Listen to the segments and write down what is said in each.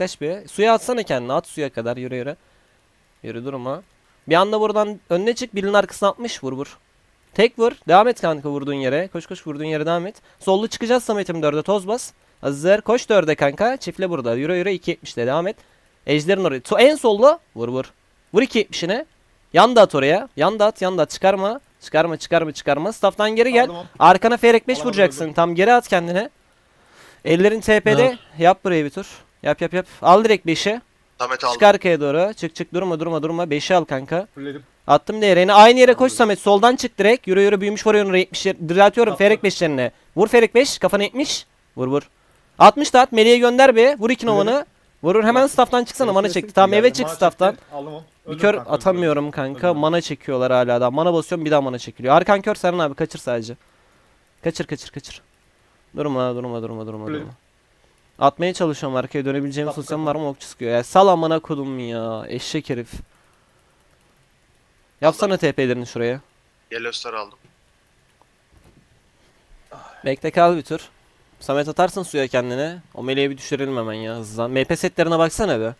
Yaklaş bir. Suya atsana kendini. At suya kadar. Yürü yürü. Yürü durma. Bir anda buradan önüne çık. Birinin arkasına atmış. Vur vur. Tek vur. Devam et kanka vurduğun yere. Koş koş vurduğun yere devam et. Sollu çıkacağız Samet'im dörde toz bas. Hazır. Koş dörde kanka. Çiftle burada. Yürü yürü 2.70'de devam et. Ejder'in oraya. So- en sollu. Vur vur. Vur 2.70'ine. Yanda at oraya. Yanda at yanda at. Çıkarma. Çıkarma çıkarma çıkarma. Staff'tan geri gel. Aldım. Arkana Feyrek 5 Alamadım, vuracaksın. Tam geri at kendine. Ellerin TP'de. Yap buraya bir tur. Yap yap yap. Al direkt 5'i. Samet aldım. Çık arkaya doğru. Çık çık durma durma durma. 5'i al kanka. Fulledim. Attım değerini. Aynı yere koş. Samet. Soldan çık direkt. Yürü yürü büyümüş vuruyorsun 70 Düzeltiyorum. Feyrek 5'lerine. Vur Feyrek 5. Kafana 70. Vur vur. 60 da at. Meleğe gönder bir. Vur 2 novanı. Vurur hemen Bak, staff'tan çıksana. Mana çekti. Tamam eve çık staff'tan. çekti, Aldım onu. Bir kör atamıyorum kanka. Mana çekiyorlar hala da. Mana basıyorum bir daha mana çekiliyor. Arkan kör Serhan abi kaçır sadece. Kaçır kaçır kaçır. Durma durma durma durma durma. Atmaya çalışıyorum arkaya dönebileceğim sosyal var mı okçu sıkıyor. Ya sal amına kodum ya. Eşek herif. Yapsana TP'lerini şuraya. Yellow Star aldım. Bekle kal bir tur. Samet atarsın suya kendine. O meleği bir düşürelim hemen ya hızlan. MP setlerine baksana be.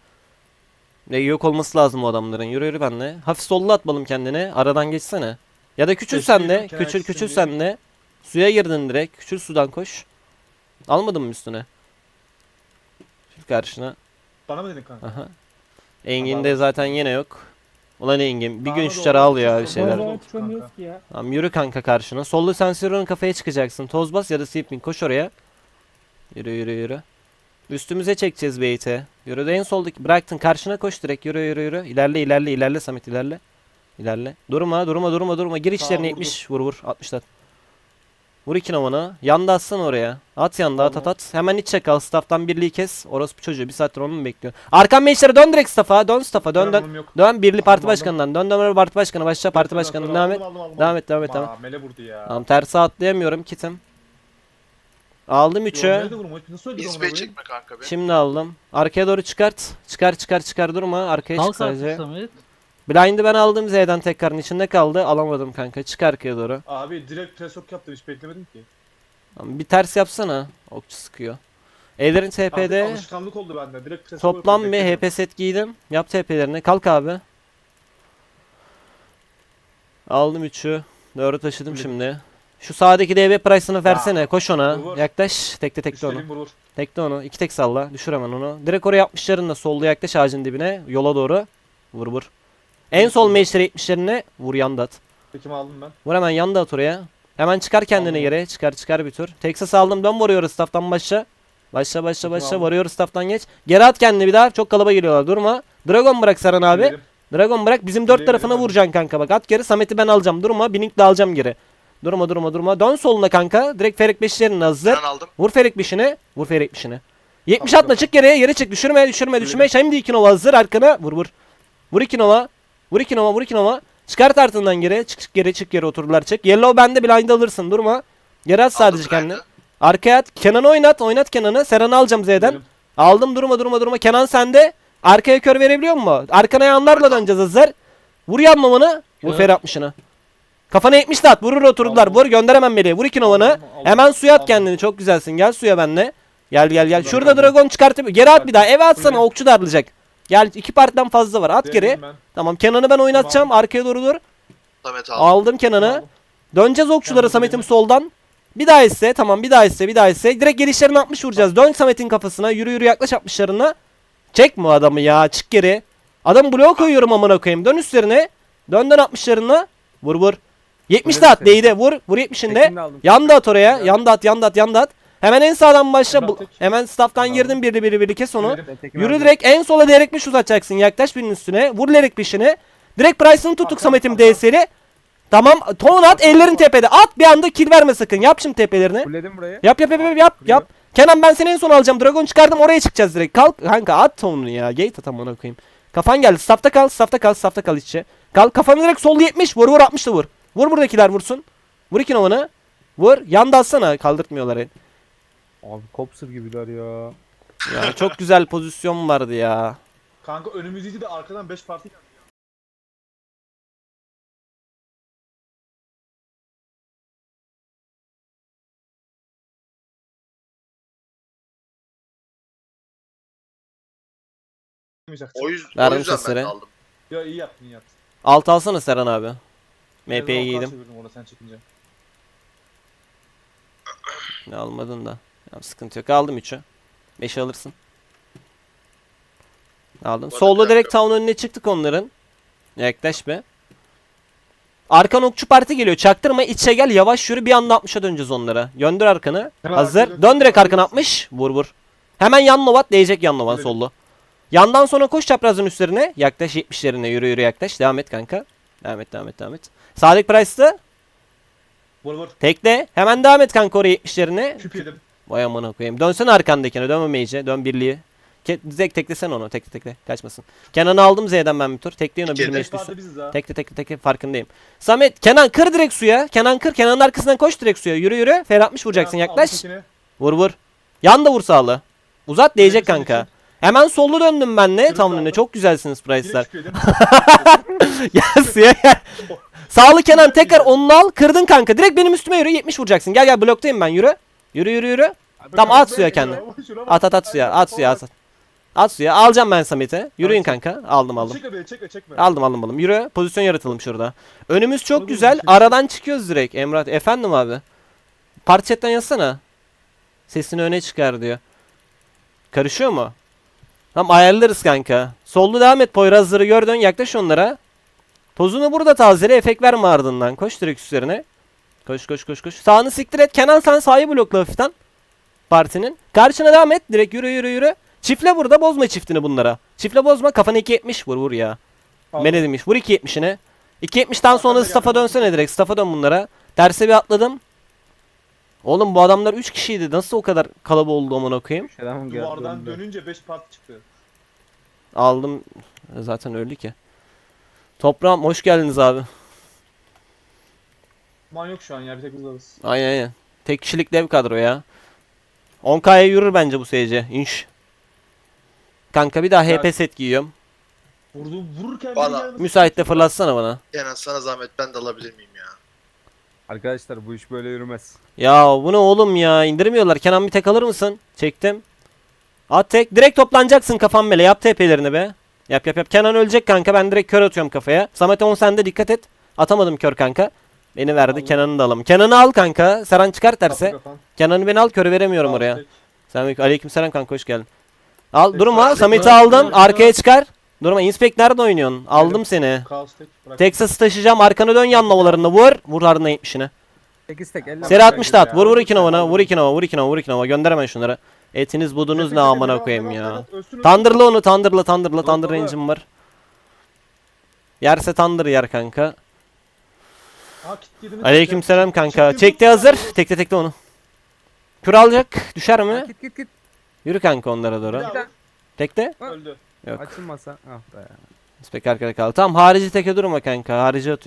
Ne yok olması lazım o adamların. Yürü yürü benle. Hafif sollu atmalım kendine. Aradan geçsene. Ya da küçül sen de. Küçül küçül sen de. Suya girdin direkt. Küçül sudan koş. Almadın mı üstüne? Karşına. Bana mı dedin kanka? Aha. Engin'de aldım. zaten yine yok. Ulan Engin bir gün Bana şu da çara al oldu, ya bir çok şeyler. Vallahi Kanka. çıkamıyoruz ki ya. Tamam yürü kanka karşına. Sollu sensörün kafaya çıkacaksın. Toz bas ya da sleeping koş oraya. Yürü yürü yürü. Üstümüze çekeceğiz beyti. Yürü de en soldaki bıraktın karşına koş direkt yürü yürü yürü. İlerle ilerle ilerle Samet ilerle. İlerle. Durma durma durma durma. Gir içlerine vurdum. 70 vur vur 60 at. Vur iki novanı. Yanda atsana oraya. At yanda at at Tamam. at. Hemen iç çek al. Staff'tan birliği kes. Orospu çocuğu. Bir saattir onu mu bekliyor? Arkan meşlere dön direkt staff'a. Dön staff'a. Dön dön. Dön birli parti Aldım, başkanından. Dön dön parti başkanı. Başla parti başkanı. Devam et. Devam et devam et. Aa, mele vurdu ya. Tamam tersi atlayamıyorum kitim. Aldım 3'ü. Yorumları da vurma, Nasıl öldü İsveç çekme kanka be. Şimdi aldım. Arkaya doğru çıkart. Çıkar çıkar çıkar durma. Arkaya çık Kalk sadece. artık Samet. Blind'ı ben aldım Z'den tekrarın içinde kaldı. Alamadım kanka. Çık arkaya doğru. Abi direkt press hook yaptım hiç beklemedim ki. Tamam, bir ters yapsana. Okçu sıkıyor. Ellerin Abi, TP'de. alışkanlık oldu bende. Direkt press Toplam yapıyorum, bir. HP set giydim. Yap TP'lerini. Kalk abi. Aldım 3'ü. 4'ü taşıdım Öyle. şimdi. Şu sağdaki DB price'ını versene. Koş ona. Vur. Yaklaş. Tekte tekte onu. Üstelim vur vur. Tekle onu. iki tek salla. Düşür hemen onu. Direkt oraya 60'larınla sollu yaklaş ağacın dibine. Yola doğru. Vur vur. En sol mage'leri 70'lerine vur yanda at. Tekimi aldım ben. Vur hemen yanda at oraya. Hemen çıkar kendini Aldım. yere. Çıkar çıkar bir tur. Texas aldım. Dön varıyor staff'tan başla. Başla başla başla. aldım. Varıyor staff'tan geç. Geri at kendini bir daha. Çok kalaba geliyorlar. Durma. Dragon bırak Saran abi. Dragon bırak. Bizim dört tarafına abi. vuracaksın kanka bak. At geri. Samet'i ben alacağım. Durma. Binik de alacağım geri. Durma durma durma. Dön soluna kanka. Direkt Ferik 5'lerin hazır. Ben aldım. Vur Ferik 5'ini. Vur Ferik 5'ini. 70 Tamam, atma çık geriye. Yere çık. Düşürme düşürme düşürme. Şimdi 2 nova hazır arkana. Vur vur. Vur 2 nova. Vur 2 nova. Vur 2 nova. Çıkart ardından geri. Çık çık geri çık geri oturdular çık. Yellow bende blind alırsın. Durma. Geri at sadece Aldım kendini. Arkaya at. Kenan'ı oynat. Oynat Kenan'ı. Seran'ı alacağım Z'den. Fulledim. Aldım durma durma durma. Kenan sende. Arkaya kör verebiliyor mu? Arkana yanlarla döneceğiz hazır. Vur yanmamanı. Vur fer 60'ını. Kafana 70 de at. Vurur oturdular. Vur gönder hemen. Vur iki novanı. Hemen suya at kendini. Çok güzelsin. Gel suya benle. Gel gel gel. Şurada dragon çıkartıp geri at bir daha. Eve atsana. Okçu darlayacak. Gel iki partiden fazla var. At geri. Denedim ben. Tamam Kenan'ı ben oynatacağım. Arkaya doğru dur. Samet aldım. Aldım Kenan'ı. Döneceğiz okçulara Samet'im soldan. Bir daha ise tamam bir daha ise bir daha ise. Direkt gelişlerini 60 vuracağız. Dön Samet'in kafasına. Yürü yürü yaklaş 60'larına. Çek mi adamı ya? Çık geri. Adam bloğa koyuyorum amına koyayım. Dön üstlerine. Dön dön 60'larına. Vur vur. 70 de at değdi. Vur. Vur 70'inde. Yanda at oraya. Yanda at yanda at yanda at. Hemen en sağdan başla. Bu-. Hemen staff'tan girdin birli birli birli kes onu. Yürü direkt en sola direkt bir uzatacaksın. Yaklaş birinin üstüne. Vur lerek peşine. Direkt Price'ını tuttuk Samet'im. DS'li. Tamam. Ton at ellerin tepede. At bir anda kill verme sakın. Yap şimdi tepelerini. Fulledim burayı. Yap yap yap yap yap. yap. Kenan ben seni en son alacağım. Dragon çıkardım oraya çıkacağız direkt. Kalk kanka at tonunu ya. Gate at amına koyayım. Kafan geldi. Staff'ta kal. Staff'ta kal. Staff'ta kal içe. Kal. Kafanı direkt sol 70. Vur vur 60 da vur. Vur buradakiler vursun. Vur iki novanı. Vur. Yanda atsana. Kaldırtmıyorlar. el. Abi kopsur gibiler ya. Ya çok güzel pozisyon vardı ya. Kanka önümüzdeydi de arkadan 5 parti geldi. O, yüz, o Verdim yüzden sesleri. ben de aldım. Ya iyi yaptın iyi yaptın. Alt alsana Serhan abi. Biraz MP'yi giydim. çevirdim orada sen çekince. Ne almadın da. Ya, sıkıntı yok. Aldım 3'ü. 5'i alırsın. Aldım. Solda direkt town önüne çıktık onların. Yaklaş be. Arkan okçu parti geliyor. Çaktırma içe gel yavaş yürü bir anda 60'a döneceğiz onlara. Göndür arkanı. Hemen Hazır. arkaya dön. Direkt arkana 60. Vur vur. Hemen yan novat değecek yan novan sollu. Yandan sonra koş çaprazın üstlerine. Yaklaş 70'lerine yürü yürü yaklaş. Devam et kanka. Devam et devam et devam et. Sadık Price'lı. Vur vur. Tekle. Hemen devam et kanka oraya 70'lerine. Küp yedim. Vay amına koyayım. Dönsene arkandakine. Dönme mage'e. Dön birliği. Ke Zek teklesen onu. Tekle tekle. Kaçmasın. Kenan'ı aldım Z'den ben bir tur. Tekleyin o bir mage düşsün. Tekle tekle tekle farkındayım. Samet Kenan kır direkt suya. Kenan kır. Kenan'ın arkasından koş direkt suya. Yürü yürü. Ferhatmış vuracaksın. Kenan, Yaklaş. Vur vur. Yan da vur sağlı. Uzat değecek kanka. Hemen sollu döndüm ben. Yürü Tam önüne. Çok güzelsiniz Price'lar. Gel suya gel. Sağlı Kenan tekrar onu al. Kırdın kanka. Direkt benim üstüme yürü. 70 vuracaksın. Gel gel bloktayım ben. Yürü. Yürü yürü yürü. Tamam, at suya kendini. At at at suya. At suya at. at. At suya. Alacağım ben Samet'i. Yürüyün kanka. Aldım aldım. Çekme çekme çekme. Aldım aldım aldım. Yürü. Pozisyon yaratalım şurada. Önümüz çok güzel. Aradan çıkıyoruz direkt. Emrah. Efendim abi. Parti chatten yazsana. Sesini öne çıkar diyor. Karışıyor mu? Tamam ayarlarız kanka. Sollu devam et. Poyrazları gördün. Yaklaş onlara. Tozunu burada tazele. Efekt verme ardından. Koş direkt üstlerine. Koş koş koş koş. Sağını siktir et. Kenan sen sağı blokla hafiften. Partinin. Karşına devam et. Direkt yürü yürü yürü. Çiftle burada bozma çiftini bunlara. Çiftle bozma. Kafana 2.70 vur vur ya. Ne demiş? Vur 2.70'ine. 2.70'ten sonra geldim. dönsene direkt. Staff'a dön bunlara. Terse bir atladım. Oğlum bu adamlar 3 kişiydi. Nasıl o kadar kalabalık oldu amına koyayım? Duvardan dönünce 5 parti çıktı. Aldım. Zaten öldü ki. Toprağım hoş geldiniz abi. Man yok şu an ya bir tek biz varız. Aynen aynen. Tek kişilik dev kadro ya. 10k'ya yürür bence bu SC. İnş. Kanka bir daha Ya- HP set giyiyorum. Vurdu, vururken Bana- biri gelmesi- Müsait de fırlatsana bana. Kenan sana zahmet ben de alabilir miyim ya? Arkadaşlar bu iş böyle yürümez. Ya bu ne oğlum ya indirmiyorlar. Kenan bir tek alır mısın? Çektim. At tek. Direkt toplanacaksın kafan mele. Yap TP'lerini be. Yap yap yap. Kenan ölecek kanka. Ben direkt kör atıyorum kafaya. Samet 10 sende dikkat et. Atamadım kör kanka. Beni verdi. Aldım. Kenan'ı da alalım. Kenan'ı al kanka. Serhan çıkar terse. Kapı kafan. Kenan'ı beni al. Körü veremiyorum oraya. tek. Sen aleykümselam kanka hoş geldin. Al Tek durma. verdik, Samet'i verdik, Arkaya çıkar. Durma. Inspect nerede oynuyorsun? Aldım seni. Kaos tek. Bırak. Texas'ı taşıyacağım. Arkanı dön yan novalarına vur. Vur ardına 70'ine. 8 tek 50. Seri 60 da at. Vur vur iki novana. Vur iki nova. Vur iki nova. Vur iki nova. Gönder hemen şunları. Etiniz budunuz Tek, ne tek, amına tek, koyayım ya. Tandırla onu. Tandırla tandırla. Tandır range'im var. Yerse tandır yer kanka. Aleykümselam kanka. Vur, hazır. Tekte tekte onu. Kür alacak. Düşer mi? Git git git. Yürü kanka onlara Bir doğru. daha. Tekte. Öldü. Yok. Açılmasa. Ah be. Spek arkada kaldı. Tamam harici teke durma kanka. Harici atıyor.